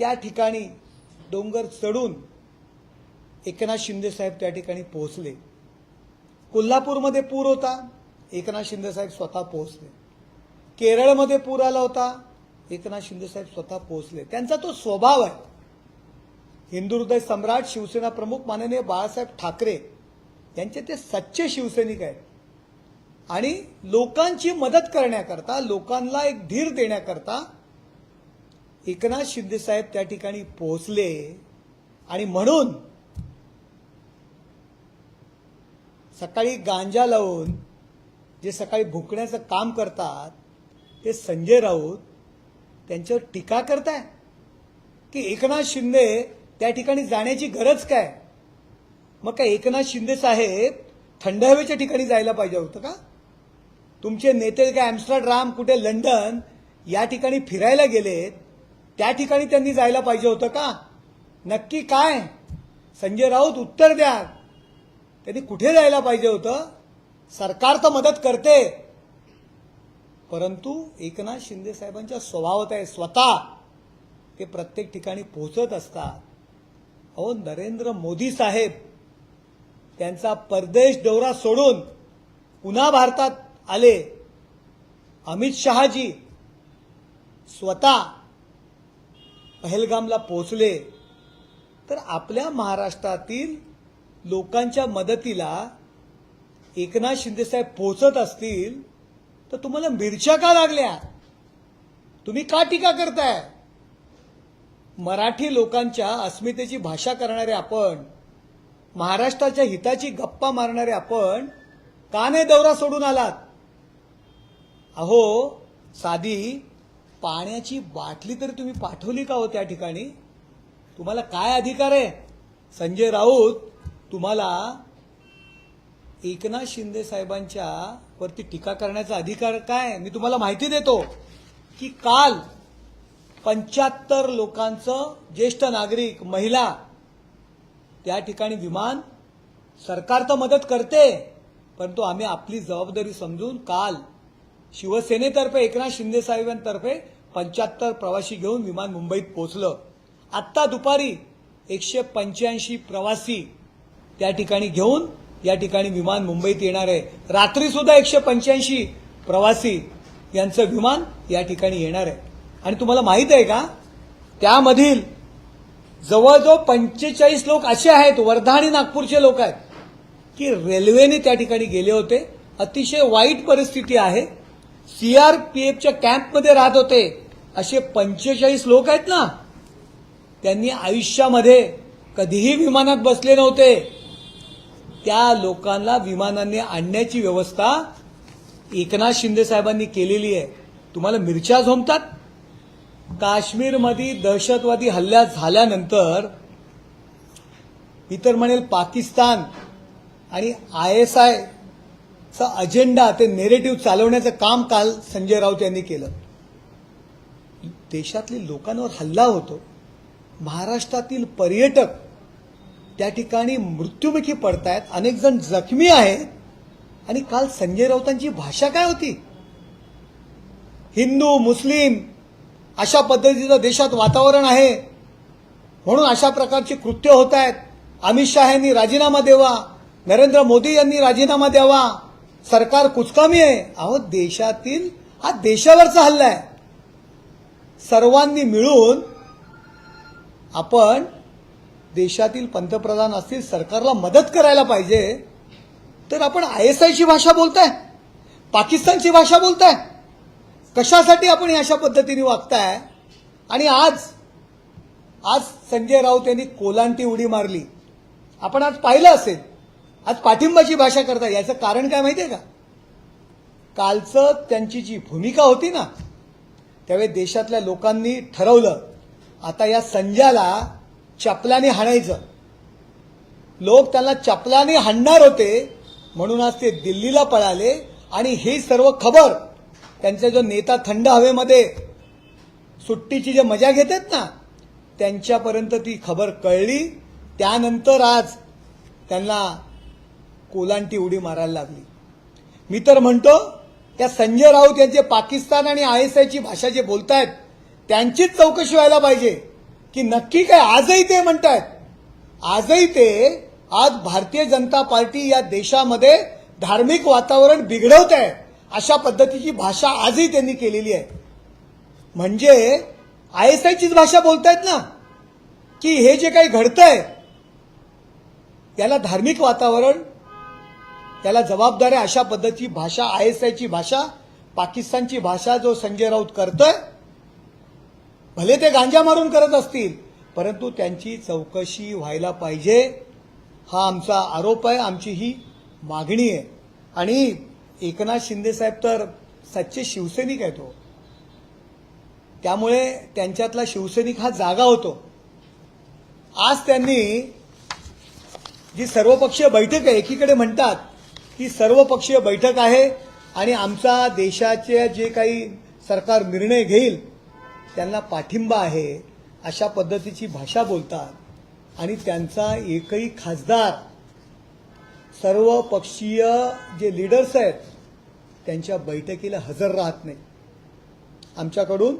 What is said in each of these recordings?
त्या ठिकाणी डोंगर चढून एकनाथ शिंदे साहेब त्या ठिकाणी पोहोचले. कोल्हापूरमध्ये पूर होता एकनाथ शिंदे साहेब स्वतः पोहोचले. केरळमध्ये पूर आला होता एकनाथ शिंदे साहेब स्वतः पोहोचले. त्यांचा तो स्वभाव आहे. हिंदू हृदय सम्राट शिवसेना प्रमुख माननीय बाळासाहेब ठाकरे यांचे ते सच्चे शिवसैनिक आहेत. आणि लोकांची मदत करण्याकरता लोकांना एक धीर देण्याकरता एकनाथ शिंदे साहेब त्या ठिकाणी पोहोचले आणि म्हणून सकाळी गांजा लावून जे सकाळी भुकण्याचं काम करतात ते संजय राऊत त्यांच्यावर टीका करताय? की एकनाथ शिंदे त्या ठिकाणी जाण्याची गरज काय? मग काय एकनाथ शिंदे साहेब थंड हवेच्या ठिकाणी जायला पाहिजे होतं का? तुमचे नेते काय ॲम्स्टरडाम कुठे लंडन या ठिकाणी फिरायला गेलेत त्या ठिकाणी त्यांनी जायला पाहिजे होतं का? नक्की काय? संजय राऊत उत्तर द्या. त्यांनी कुठे जायला पाहिजे होतं? सरकार तर मदत करते. परंतु एकनाथ शिंदे साहेबांच्या स्वभावात आहे स्वतः ते प्रत्येक ठिकाणी पोहोचत असतात. अहो नरेंद्र मोदी साहेब त्यांचा परदेश दौरा सोडून पुन्हा भारतात आले. अमित शहाजी स्वतः पहलगामला पोहोचले तर आपल्या महाराष्ट्रातील लोकांच्या मदतीला एकनाथ शिंदेसाहेब पोहोचत असतील तर तुम्हाला मिरच्या का लागल्या? तुम्ही का टीका करताय? मराठी लोकांच्या अस्मितेची भाषा करणारे आपण महाराष्ट्राच्या हिताची गप्पा मारणारे आपण का नाही दौरा सोडून आलात. अहो साधी पाण्याची बाटली तरी तुम्ही पाठवली का हो त्या ठिकाणी? तुम्हाला काय अधिकार आहे? संजय राऊत तुम्हाला एकनाथ शिंदे साहेबांच्या वरती टीका करण्याचा अधिकार काय मी तुम्हाला माहिती देतो की काल पंच्याहत्तर लोकांचं ज्येष्ठ नागरिक महिला त्या ठिकाणी विमान सरकार तर मदत करते परंतु आम्ही आपली जबाबदारी समजून काल शिवसेनेतर्फे एकनाथ शिंदे साहेबांतर्फे पंच्याहत्तर प्रवासी घेऊन विमान मुंबईत पोहोचलं. आत्ता दुपारी एकशे पंच्याऐंशी प्रवासी त्या ठिकाणी घेऊन या ठिकाणी विमान मुंबईत येणार आहे. रात्री सुद्धा एकशे पंच्याऐंशी प्रवासी यांचं विमान या ठिकाणी येणार आहे. आणि तुम्हाला माहीत आहे का? त्यामधील जवळजवळ पंचेचाळीस लोक असे आहेत वर्धा आणि नागपूरचे लोक आहेत की रेल्वेने त्या ठिकाणी गेले होते. अतिशय वाईट परिस्थिती आहे. सीआरपीएफच्या कॅम्पमध्ये राहत होते. असे पंचेचाळीस लोक आहेत ना त्यांनी आयुष्यामध्ये कधीही विमानात बसले नव्हते. त्या लोकांना विमानाने आणण्याची व्यवस्था एकनाथ शिंदे साहेबांनी केलेली आहे. तुम्हाला मिरच्या झोमतात? काश्मीरमध्ये दहशतवादी हल्ला झाल्यानंतर मी तर म्हणेल पाकिस्तान आणि आय एस आय चा अजेंडा ते नेरेटिव्ह चालवण्याचं काम काल संजय राऊत यांनी केलं. देशातल्या लोकांवर हल्ला होतो. महाराष्ट्रातील पर्यटक त्या ठिकाणी मृत्युमुखी पडतायत. अनेक जण जखमी आहेत. आणि काल संजय राऊतांची भाषा काय होती? हिंदू मुस्लिम अशा पद्धतीचं देशात वातावरण आहे. म्हणून अशा प्रकारची कृत्य होत आहेत अमित शहा यांनी राजीनामा द्यावा. नरेंद्र मोदी यांनी राजीनामा द्यावा. सरकार कुचकामी आहे. अहो देशातील हा देशावरचा हल्ला आहे. सर्वांनी मिळून आपण देशातील पंतप्रधान असतील सरकारला मदत करायला पाहिजे. तर आपण आय एस आयची भाषा बोलताय पाकिस्तानची भाषा बोलताय. कशासाठी आपण अशा पद्धतीने वागताय? आणि आज आज संजय राऊत यांनी कोलांटी उडी मारली. आपण आज पाहिलं असेल. आज पाठिंबाची भाषा करतात याचं कारण काय माहिती आहे का? कालचं त्यांची जी भूमिका होती ना त्यावेळी देशातल्या लोकांनी ठरवलं आता या संजयाला चपलाने हाणायचं. लोक त्याला चपलाने हाणणार होते म्हणून आज ते दिल्लीला पळाले आणि ही सर्व खबर त्यांचा जो नेता थंड हवेमध्ये सुट्टीची जे मजा घेतात ना त्यांच्यापर्यंत ती खबर कळली. त्यानंतर आज त्यांना कोलांटी उडी मारायला लागली. मी तर म्हणतो त्या संजय राऊत यांचे पाकिस्तान आणि आय एस आयची भाषा जे बोलतायत त्यांचीच चौकशी व्हायला पाहिजे. की नक्की काय आजही ते म्हणतायत? आजही ते आज भारतीय जनता पार्टी या देशामध्ये धार्मिक वातावरण बिघडवत आहे अशा पद्धतीची भाषा आजही त्यांनी केलेली आहे. म्हणजे आय एस आयचीच भाषा बोलतायत ना? की हे जे काही घडतंय याला धार्मिक वातावरण त्याला जबाबदार आहे अशा पद्धतीची भाषा आय एस आयची भाषा पाकिस्तानची भाषा जो संजय राऊत करतोय भले ते गांजा मारून करत असतील परंतु त्यांची चौकशी व्हायला पाहिजे. हा आमचा आरोप आहे आमची ही मागणी आहे. आणि एकनाथ शिंदे साहेब तर सच्चे शिवसैनिक आहेत तो त्यामुळे त्यांच्यातला शिवसैनिक हा जागा होतो. आज त्यांनी जी सर्वपक्षीय बैठक आहे एकीकडे म्हणतात ही सर्वपक्षीय बैठक आहे आणि आमचा देशाचे जे काही सरकार निर्णय घेईल त्यांना पाठिंबा आहे अशा पद्धतीची भाषा बोलतात. आणि त्यांचा एकही खासदार सर्व पक्षीय जे लीडर्स आहेत त्यांच्या बैठकीला हजर राहत नाही. आमच्याकडून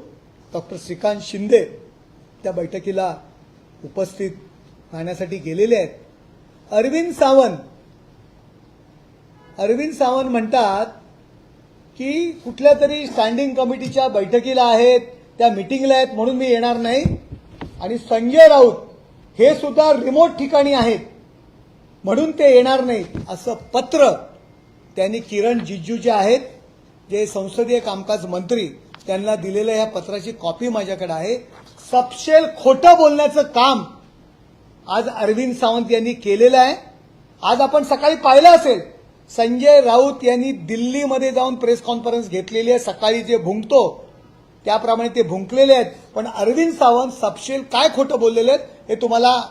डॉक्टर श्रीकांत शिंदे त्या बैठकीला उपस्थित राहण्यासाठी गेलेले आहेत. अरविंद सावंत अरविंद सावंत म्हणतात की कुठल्या तरी स्टँडिंग कमिटीच्या बैठकीला आहेत त्या मिटिंगला आहेत म्हणून मी येणार नाही. आणि संजय राऊत हे सुद्धा रिमोट ठिकाणी आहेत म्हणून ते येणार नाही असं पत्र त्यांनी किरण जिज्जू जे आहेत जे संसदीय कामकाज मंत्री त्यांना दिलेल्या या पत्राची कॉपी माझ्याकडे आहे. सपशेल खोटं बोलण्याचं काम आज अरविंद सावंत यांनी केलेलं आहे. आज आपण सकाळी पाहिलं असेल संजय राऊत यांनी दिल्लीमध्ये जाऊन प्रेस कॉन्फरन्स घेतलेली आहे सकाळी जे भुंकतो त्याप्रमाणे ते भुंकलेले आहेत. पण अरविंद सावंत सपशेल काय खोटं बोललेले आहेत हे तुम्हाला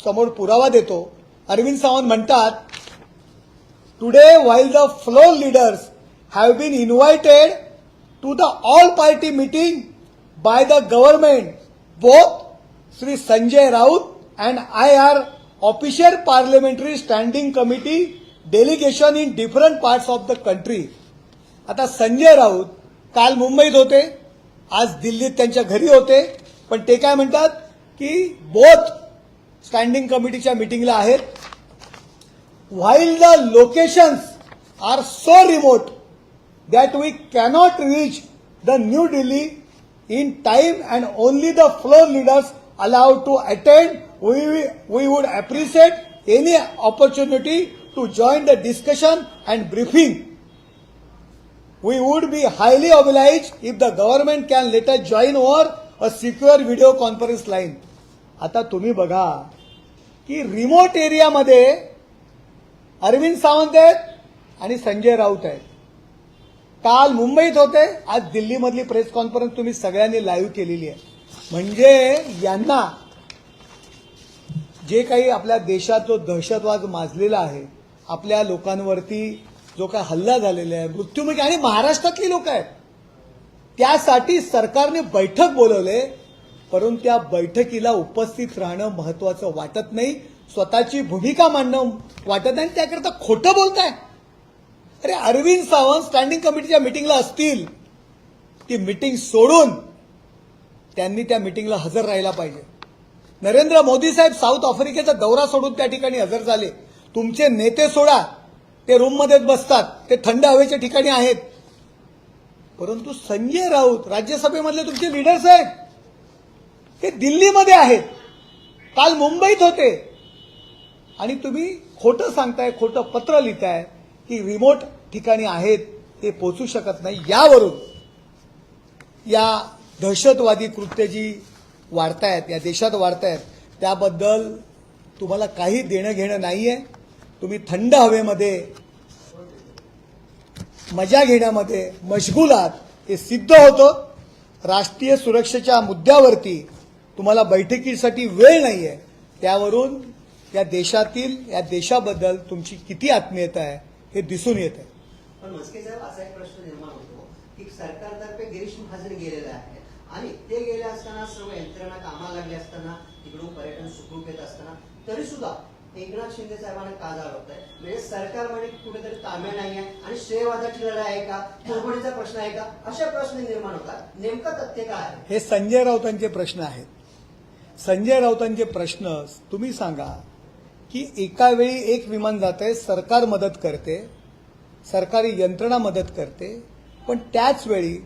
समोर पुरावा देतो. अरविंद सावंत म्हणतात today while the floor leaders have been invited to the all party meeting by the government both Shri Sanjay Raut and I are official parliamentary standing committee delegation in different parts of the country आता संजय राऊत काल मुंबईत होते आज दिल्लीत त्यांच्या घरी होते पण ते काय म्हणतात की बोथ स्टँडिंग कमिटीच्या मीटिंगला आहेत. While the locations are so remote that we cannot reach the New Delhi in time and only the floor leaders allowed to attend we we we would appreciate any opportunity to join the discussion and briefing. We would be highly obliged if the government can let us join over a secure video conference line. आता तुम्ही बघा की remote एरियामध्ये अरविंद सावंत आहेत आणि संजय राऊत आहेत काल मुंबईत होते आज दिल्लीमधली प्रेस कॉन्फरन्स तुम्ही सगळ्यांनी लाईव्ह केलेली आहे म्हणजे यांना जे काही आपल्या देशात जो दहशतवाद माजलेला आहे आपल्या लोकांवरती जो काय हल्ला झालेला आहे मृत्युमुखी आणि महाराष्ट्रातली लोक आहेत. त्यासाठी सरकारने बैठक बोलवले परंतु त्या बैठकीला उपस्थित राहणं महत्वाचं वाटत नाही. स्वतःची भूमिका मांडणं वाटत नाही त्याकरता खोटं बोलताय. अरे अरविंद सावंत स्टँडिंग कमिटीच्या मिटिंगला असतील. ती मिटिंग सोडून त्यांनी त्या मिटिंगला हजर राहायला पाहिजे. नरेंद्र मोदी साहेब साऊथ आफ्रिकेचा दौरा सोडून त्या ठिकाणी हजर झाले. तुमचे नेते सोडा. ते रूममध्येच बसतात. ते थंड हवेच्या ठिकाणी आहेत. परंतु संजय राऊत राज्यसभेमधले तुमचे लीडर्स आहेत. ते दिल्लीमध्ये आहेत. काल मुंबईत होते. आणि तुम्ही खोटं सांगताय खोटं पत्र लिहिताय की रिमोट ठिकाणी आहेत ते पोचू शकत नाही. यावरून या दहशतवादी कृत्य जी वाढतायत या देशात वाढतायत त्याबद्दल तुम्हाला काही देणं घेणं आहे तुम्ही थंड हवेमध्ये मजा घेण्यामध्ये मशगूल आहात हे सिद्ध होतं. राष्ट्रीय सुरक्षेच्या मुद्द्यावरती तुम्हाला बैठकीसाठी वेळ नाही आहे त्यावरून या देशातील या देशाबद्दल तुमची किती आत्मीयता आहे हे दिसून येत आहे पण म्हस्के साहेब असा एक प्रश्न निर्माण होतो की सरकारतर्फे गिरीश महाजन गेलेला आहे आणि ते गेले असताना सर्व यंत्रणा कामाला लागले असताना तिकडून पर्यटन सुखरूप येत असताना तरी सुद्धा एकनाथ शिंदे साहेबांना का जाणवत आहे म्हणजे सरकारमध्ये कुठेतरी ताम्या नाही आहे आणि श्रेयवादा लढाई आहे का? कुरबडीचा प्रश्न आहे का? अशा प्रश्न निर्माण होतात. नेमकं तथ्य काय आहे? हे संजय राऊतांचे प्रश्न आहेत. संजय राऊतांचे प्रश्न तुम्ही सांगा की एका वेळी एक विमान जात आहे सरकार मदत करते सरकारी यंत्रणा मदत करते पण त्याच वेळी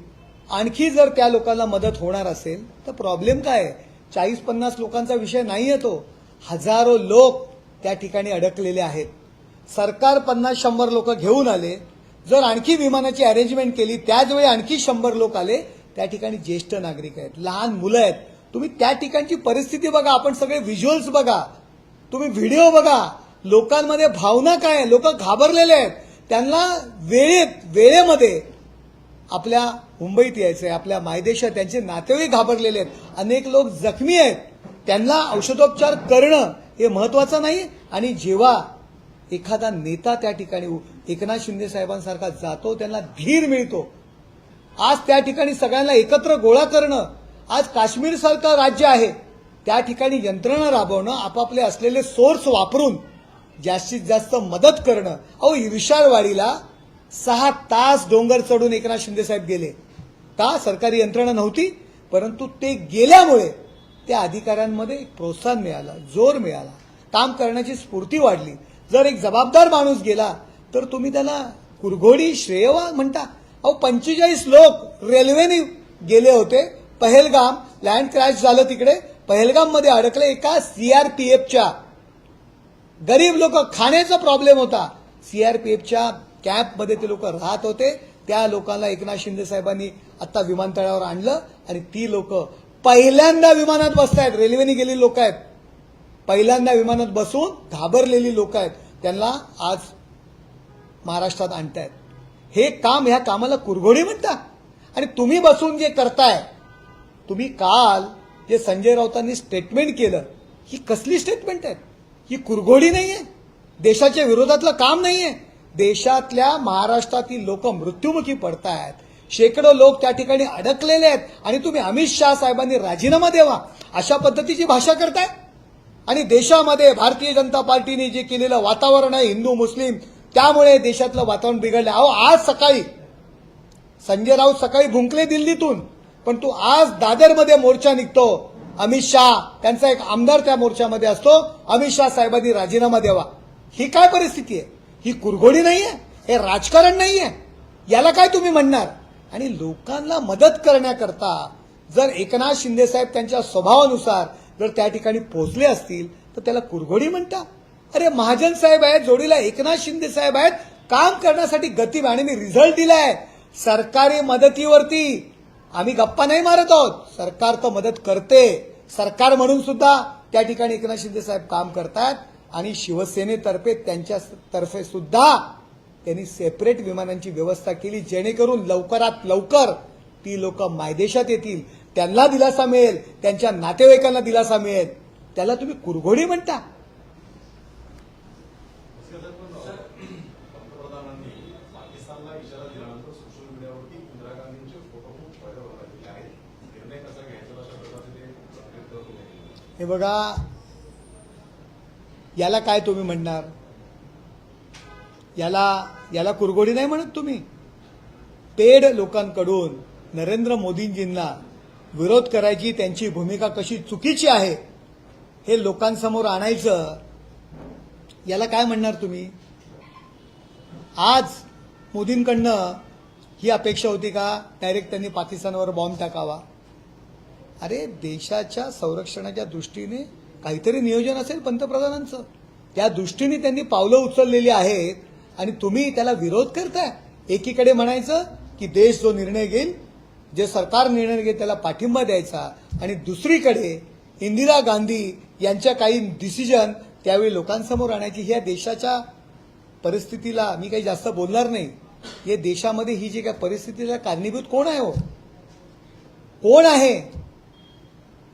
आणखी जर त्या लोकांना मदत होणार असेल तर प्रॉब्लेम काय आहे? चाळीस पन्नास लोकांचा विषय नाही येतो हजारो लोक त्या ठिकाणी अडकलेले आहेत. सरकार पन्नास शंभर लोक घेऊन आले. जर आणखी विमानाची अरेंजमेंट केली त्याच वेळी आणखी शंभर लोक आले त्या ठिकाणी ज्येष्ठ नागरिक आहेत लहान मुलं आहेत. तुम्ही त्या ठिकाणची परिस्थिती बघा आपण सगळे व्हिज्युअल्स बघा. तुम्ही व्हिडिओ बघा. लोकांमध्ये भावना काय आहे? लोक घाबरलेले आहेत. त्यांना वेळेत वेळेमध्ये आपल्या मुंबईत यायचंय आपल्या मायदेशात त्यांचे नातेवाईक घाबरलेले आहेत. अनेक लोक जखमी आहेत. त्यांना औषधोपचार करणं हे महत्वाचं नाही. आणि जेव्हा एखादा नेता त्या ठिकाणी एकनाथ शिंदे साहेबांसारखा जातो त्यांना धीर मिळतो. आज त्या ठिकाणी सगळ्यांना एकत्र गोळा करणं आज काश्मीर सारखं राज्य आहे त्या ठिकाणी यंत्रणा राबवणं आपापले असलेले सोर्स वापरून जास्तीत जास्त मदत करणं. अहो ईर्षारवाडीला सहा तास डोंगर चढून एकनाथ शिंदे साहेब गेले. का? सरकारी यंत्रणा नव्हती परंतु ते गेल्यामुळे त्या अधिकाऱ्यांमध्ये एक प्रोत्साहन मिळालं जोर मिळाला. काम करण्याची स्फूर्ती वाढली. जर एक जबाबदार माणूस गेला तर तुम्ही त्याला कुरघोडी श्रेयवा म्हणता. अहो पंचेचाळीस लोक रेल्वेने गेले होते पहेलगाम लँड क्रॅश झालं तिकडे पहेलगाममध्ये अडकले एका सीआरपीएफच्या गरीब लोक खाण्याचा प्रॉब्लेम होता. सीआरपीएफच्या कॅम्पमध्ये ते लोक राहत होते. त्या लोकांना एकनाथ शिंदे साहेबांनी आता विमानतळावर आणलं आणि ती लोक पहिल्यांदा विमानात बसतायत. रेल्वेने गेलेली लोक आहेत. पहिल्यांदा विमानात बसून घाबरलेली लोक आहेत. त्यांना आज महाराष्ट्रात आणतायत. हे काम ह्या कामाला कुरघोडी म्हणता. आणि तुम्ही बसून जे करताय तुम्ही काल जे संजय राऊतांनी स्टेटमेंट केलं ही कसली स्टेटमेंट आहे? ही कुरघोडी नाहीये. देशाच्या विरोधातलं काम नाहीये. देशातल्या महाराष्ट्रातील लोक मृत्युमुखी पडतायत. शेकडो लोक त्या ठिकाणी अडकलेले आहेत. आणि तुम्ही अमित शहा साहेबांनी राजीनामा द्यावा. अशा पद्धतीची भाषा करताय? आणि देशामध्ये भारतीय जनता पार्टीने जे केलेलं वातावरण आहे हिंदू मुस्लिम त्यामुळे देशातलं वातावरण बिघडलं अहो आज सकाळी संजय राऊत सकाळी भुंकले दिल्लीतून. पण तू आज दादरमध्ये मोर्चा निघतो. अमित शहा त्यांचा एक आमदार त्या मोर्चामध्ये असतो. अमित शहा साहेबांनी राजीनामा द्यावा. ही काय परिस्थिती आहे? ही कुरघोडी नाहीये? हे राजकारण नाहीये? याला काय तुम्ही म्हणणार? आणि लोकांना मदत करण्याकरता जर एकनाथ शिंदे साहेब त्यांच्या स्वभावानुसार जर त्या ठिकाणी पोहोचले असतील तर त्याला कुरघोडी म्हणता अरे महाजन साहेब आहेत जोडीला एकनाथ शिंदे साहेब आहेत काम करण्यासाठी गती आणि मी रिझल्ट दिलाय. सरकारी मदतीवरती आम्ही गप्पा नाही मारत आहोत. सरकार तर मदत करते. सरकार म्हणून सुद्धा त्या ठिकाणी एकनाथ शिंदे साहेब काम करतात आणि शिवसेनेतर्फे त्यांच्या तर्फे सुद्धा त्यांनी सेपरेट विमानांची व्यवस्था केली जेणेकरून लवकरात लवकर ती लोक मायदेशात येतील. त्यांना दिलासा मिळेल त्यांच्या नातेवाईकांना दिलासा मिळेल. त्याला तुम्ही कुरघोडी म्हणता. हे बघा याला काय तुम्ही म्हणणार? याला याला कुरघोडी नाही म्हणत तुम्ही? पेड लोकांकडून नरेंद्र मोदींजींना विरोध करायची त्यांची भूमिका कशी चुकीची आहे हे लोकांसमोर आणायचं याला काय म्हणणार तुम्ही? आज मोदींकडनं ही अपेक्षा होती का डायरेक्ट त्यांनी पाकिस्तानवर बॉम्ब टाकावा? अरे देशाच्या संरक्षणाच्या दृष्टीने काहीतरी नियोजन असेल पंतप्रधानांचं. त्या दृष्टीने त्यांनी पावलं उचललेली आहेत आणि तुम्ही त्याला विरोध करताय. एकीकडे म्हणायचं की देश जो निर्णय घेईल जे सरकार निर्णय घेईल त्याला पाठिंबा द्यायचा. आणि दुसरीकडे इंदिरा गांधी यांच्या काही डिसिजन त्यावेळी लोकांसमोर आणायची. ह्या देशाच्या परिस्थितीला मी काही जास्त बोलणार नाही. हे देशामध्ये ही जी काही परिस्थितीला कारणीभूत कोण आहे हो? कोण आहे?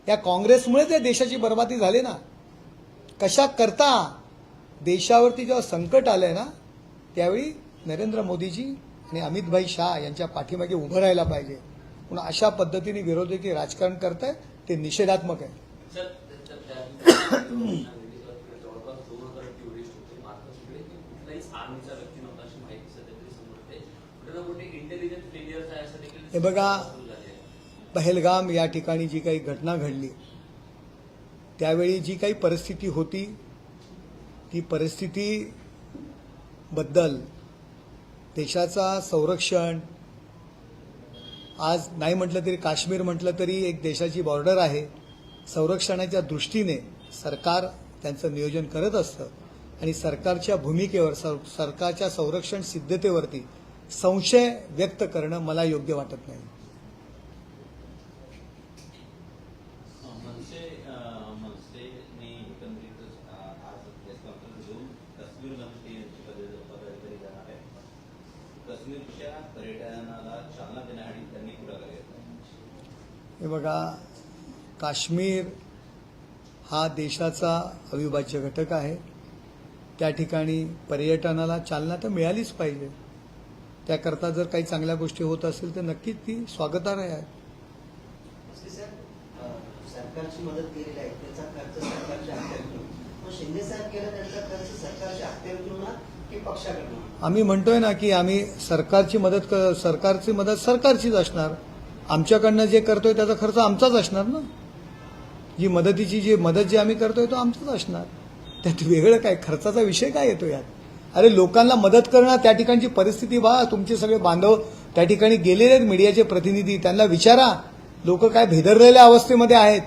या काँग्रेसमुळे या देशाची बर्बादी झाली ना. कशा करता? देशावरती जेव्हा संकट आलंय ना त्यावेळी नरेंद्र मोदीजी आणि अमितभाई शाह यांच्या पाठीमागे उभं राहायला पाहिजे म्हणून अशा पद्धतीने विरोधी राजकारण करताय ते निषेधात्मक आहे हे बघा. पहलगाम या ठिकाणी जी काही घटना घडली त्यावेळी जी काही परिस्थिती होती ती बद्दल देशाचा संरक्षण आज नाही म्हटलं तरी काश्मीर म्हटलं तरी एक देशाची बॉर्डर आहे. संरक्षणाच्या दृष्टीने सरकार त्यांचं नियोजन करत असतं आणि सरकारच्या भूमिकेवर सर सरकारच्या संरक्षण सिद्धतेवरती संशय व्यक्त करणं मला योग्य वाटत नाही मनसे अं, मनसेने एकंदरीतच अं, आज प्रेस कॉन्फरन्स घेऊन काश्मीर मंत्री यांची पद- पदाधिकारी जाणार आहे काश्मीरच्या पर्यटनाला चालना देण्यासाठी त्यांनी पुढाकार घेतला हे बघा काश्मीर हा देशाचा अविभाज्य घटक आहे. त्या ठिकाणी पर्यटनाला चालना तर मिळालीच पाहिजे. त्याकरता जर काही चांगल्या गोष्टी होत असतील तर नक्कीच ती स्वागतार्ह आहे. मस्के साहेब, अं, सरकारची मदत केलेली आहे. त्याचा खर्च सरकारच्या अखत्यारीतून मग शिंदे साहेब केला त्यांचा खर्च सरकारच्या अखत्यारीतून ना की पक्षाकडून? आम्ही म्हणतोय ना की आम्ही सरकारची मदत सरकारची मदत सरकारचीच असणार. आमच्याकडनं जे करतोय त्याचा खर्च आमचाच असणार ना? जी मदतीची जी मदत जी आम्ही करतोय तो आमचाच असणार. त्यात वेगळं काय? खर्चाचा विषय काय येतो यात? अरे लोकांना मदत करणं त्या ठिकाणची परिस्थिती बा तुमचे सगळे बांधव त्या ठिकाणी गेलेले आहेत मीडियाचे प्रतिनिधी. त्यांना विचारा लोक काय भेदरलेल्या अवस्थेमध्ये आहेत.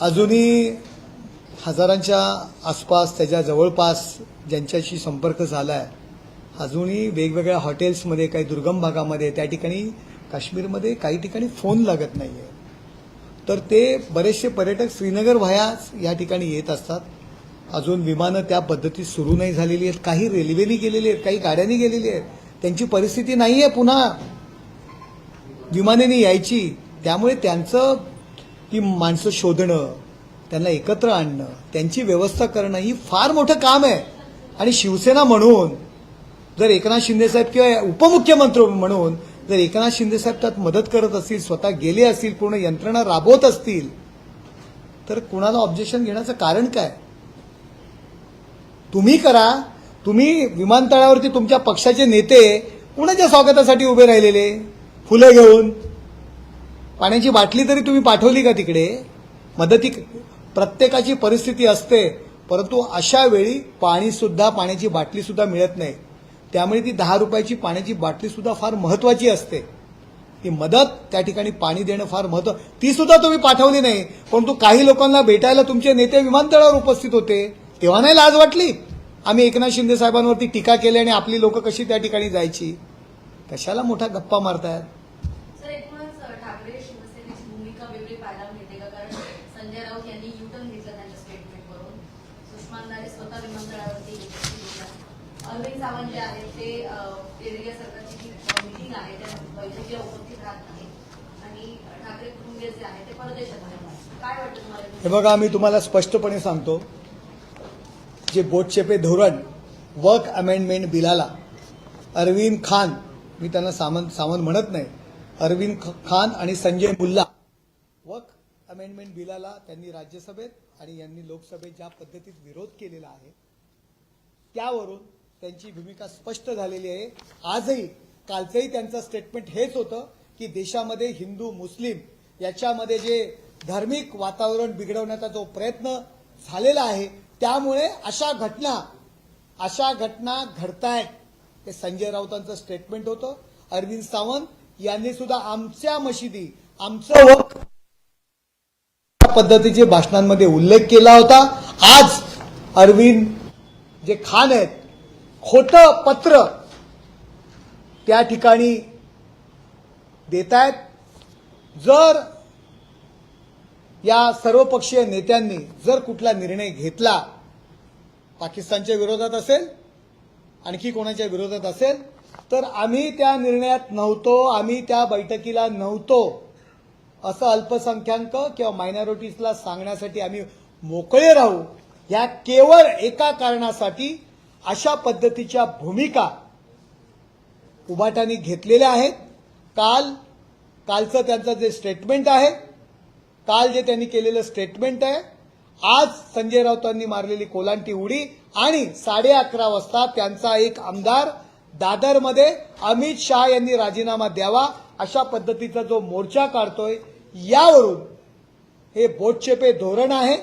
अजूनही हजारांच्या आसपास त्याच्या जवळपास ज्यांच्याशी संपर्क झाला आहे अजूनही वेगवेगळ्या हॉटेल्समध्ये काही दुर्गम भागामध्ये त्या ठिकाणी काश्मीरमध्ये काही ठिकाणी फोन लागत नाही आहे तर ते बरेचसे पर्यटक श्रीनगर व्हायाच या ठिकाणी येत असतात. अजून विमानं त्या पद्धतीत सुरू नाही झालेली आहेत. काही रेल्वेनी गेलेली आहेत काही गाड्यांनी गेलेली आहेत. त्यांची परिस्थिती नाही आहे पुन्हा. विमानाने यायची. त्यामुळे त्यांचं ती माणसं शोधणं त्यांना एकत्र आणणं त्यांची व्यवस्था करणं ही फार मोठं काम आहे. आणि शिवसेना म्हणून जर एकनाथ शिंदेसाहेब किंवा उपमुख्यमंत्री म्हणून जर एकनाथ शिंदेसाहेब त्यात मदत करत असतील स्वतः गेले असतील पूर्ण यंत्रणा राबवत असतील तर कुणाला ऑब्जेक्शन घेण्याचं कारण काय? तुम्ही करा. तुम्ही विमानतळावरती तुमच्या पक्षाचे नेते कुणाच्या स्वागतासाठी उभे राहिलेले? फुलं घेऊन. पाण्याची बाटली तरी तुम्ही पाठवली का तिकडे? मदती प्रत्येकाची परिस्थिती असते परंतु अशा वेळी पाणी सुद्धा पाण्याची बाटली सुद्धा मिळत नाही. त्यामुळे ती दहा रुपयाची पाण्याची बाटली सुद्धा फार महत्वाची असते. ती मदत त्या ठिकाणी पाणी देणं फार महत्त्व ती सुद्धा तुम्ही पाठवली नाही. परंतु काही लोकांना भेटायला तुमचे नेते विमानतळावर उपस्थित होते. तेव्हा नाही लाज वाटली? आम्ही एकनाथ शिंदे साहेबांवरती टीका केली आणि आपली लोक कशी त्या ठिकाणी जायची? कशाला मोठा गप्पा मारतायत सर एकूणच भूमिका वेगळी पाहायला मिळते का कारण संजय राऊत यांनी युटर्न घेतलं त्यांच्या स्टेटमेंटवरून सुषमा अंधारे स्वतः विमानतळावरती गेल्या अरविंद सावंत जे आहेत ते अं, केंद्रीय सरकारची जी मिटिंग आहे त्या बैठकीला उपस्थित राहत नाही आणि ठाकरे कुटुंबीय जे आहे ते परदेशात आहेत काय वाटतं तुम्हाला हे बघा आम्ही तुम्हाला स्पष्टपणे सांगतो जे बोटचेपे धोरण वर्क अमेंडमेंट बिलाला अरविंद खान मी त्यांना सामंत सामंत म्हणत नाही अरविंद ख- खान आणि संजय मुल्ला वर्क अमेंडमेंट बिलाला त्यांनी राज्यसभेत आणि यांनी लोकसभेत ज्या पद्धतीत विरोध केलेला आहे त्यावरून त्यांची भूमिका स्पष्ट झालेली आहे. आजही कालचंही त्यांचं स्टेटमेंट हेच होतं की देशामध्ये हिंदू मुस्लिम याच्यामध्ये जे धार्मिक वातावरण बिघडवण्याचा जो प्रयत्न झालेला आहे त्यामुळे अशा घटना अशा घटना घडतायत. हे संजय राऊतांचं स्टेटमेंट होतं. अरविंद सावंत यांनी सुद्धा आमच्या मशिदी आमचं वक पद्धतीचे भाषणांमध्ये उल्लेख केला होता. आज अरविंद जे खान आहेत खोटं पत्र त्या ठिकाणी देत आहेत जर या सर्वपक्षीय नेत्यांनी जर कुठला निर्णय घेतला पाकिस्तानच्या विरोधात असेल आणखी कोणाच्या विरोधात असेल तर आम्ही त्या निर्णयात नव्हतो आम्ही त्या बैठकीला नव्हतो असं अल्पसंख्याक किंवा मायनॉरिटीजला सांगण्यासाठी आम्ही मोकळे राहू या केवळ एका कारणासाठी अशा पद्धतीच्या भूमिका उभाटांनी घेतलेल्या आहेत. काल कालचं त्यांचं जे स्टेटमेंट आहे काल जे त्यांनी केलेलं स्टेटमेंट आहे आज संजय राऊतांनी मारलेली कोलांटी उडी आणि साडे अकरा वाजता त्यांचा एक आमदार दादरमध्ये अमित शहा यांनी राजीनामा द्यावा अशा पद्धतीचा जो मोर्चा काढतोय यावरून हे बोटचेपे धोरण आहे.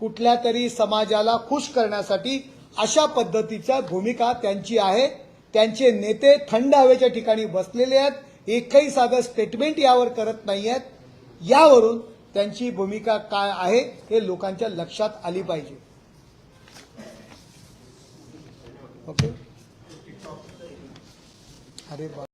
कुठल्या तरी समाजाला खुश करण्यासाठी अशा पद्धतीच्या भूमिका त्यांची आहे. त्यांचे नेते थंड हवेच्या ठिकाणी बसलेले आहेत. एकही साधं स्टेटमेंट यावर करत नाही आहेत यावरून त्यांची भूमिका काय आहे हे लोकांच्या लक्षात आली पाहिजे. ओके? अरे बा